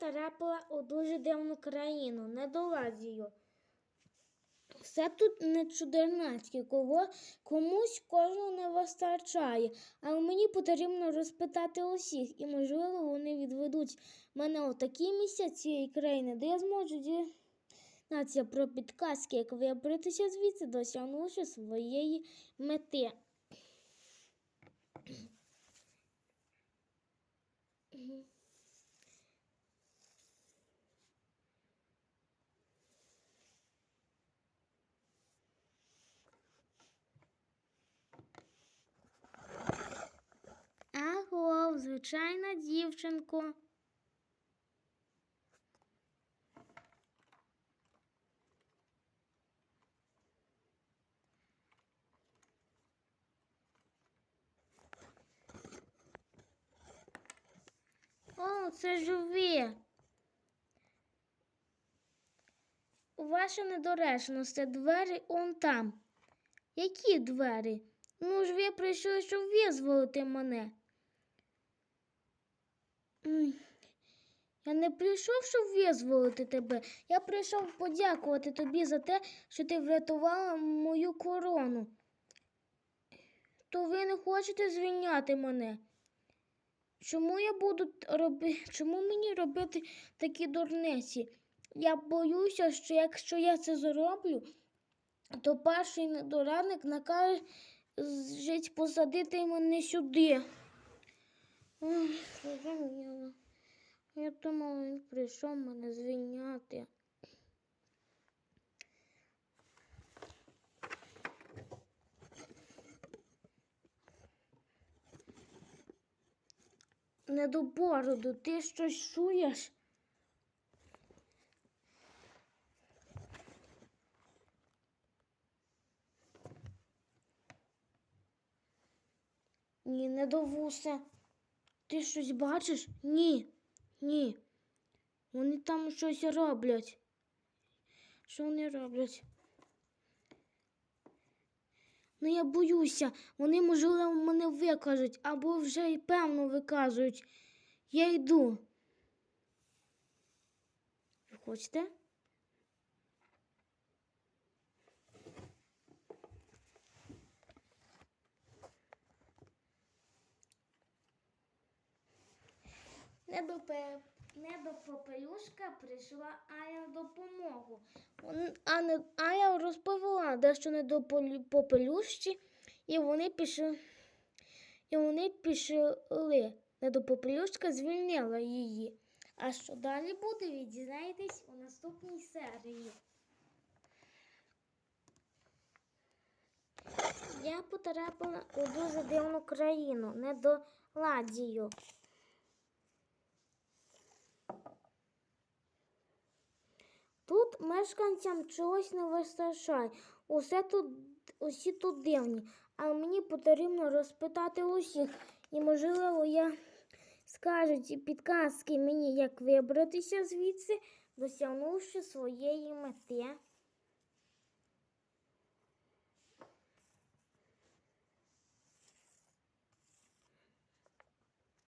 потрапила у дуже дивну країну, недоладію. Все тут не чудернацьке, кого комусь кожного не вистачає, але мені потрібно розпитати усіх, і, можливо, вони відведуть мене у такі місця цієї країни, де я зможу дізнатися про підказки, як вибратися звідси, досягнувши своєї мети. Аго, звичайна дівчинко. О, це ж ви. Ваша недоречність, двері он там. Які двері? Ну ж ви прийшли, щоб визволити мене. Я не прийшов, щоб визволити тебе. Я прийшов подякувати тобі за те, що ти врятувала мою корону. То ви не хочете звільняти мене? Чому я буду робити? Чому мені робити такі дурниці? Я боюся, що якщо я це зроблю, то перший недорадник накаже жить посадити мене сюди. Зрозуміло. Я думала, він прийшов мене звільняти. Недобороду, ти щось чуєш? Ні, не до вуса. Ти щось бачиш? Ні, ні. Вони там щось роблять. Що вони роблять? Ну я боюся, вони, можливо, мене викажуть або вже й певно викажуть. Я йду. Ви хочете? Не до, пе... попелюшка прийшла Ая в допомогу. Вон- А. Ая розповіла дещо не до попелюшці, і вони пішли. І вони пішли. Не до попелюшка звільнила її. А що далі буде, ви дізнаєтесь у наступній серії. Я потрапила у дуже дивну країну, не до ладію. Тут мешканцям чогось не вистачає. Усе тут, усі тут дивні, але мені потрібно розпитати усіх. І, можливо, я скажуть підказки мені, як вибратися звідси, досягнувши своєї мети.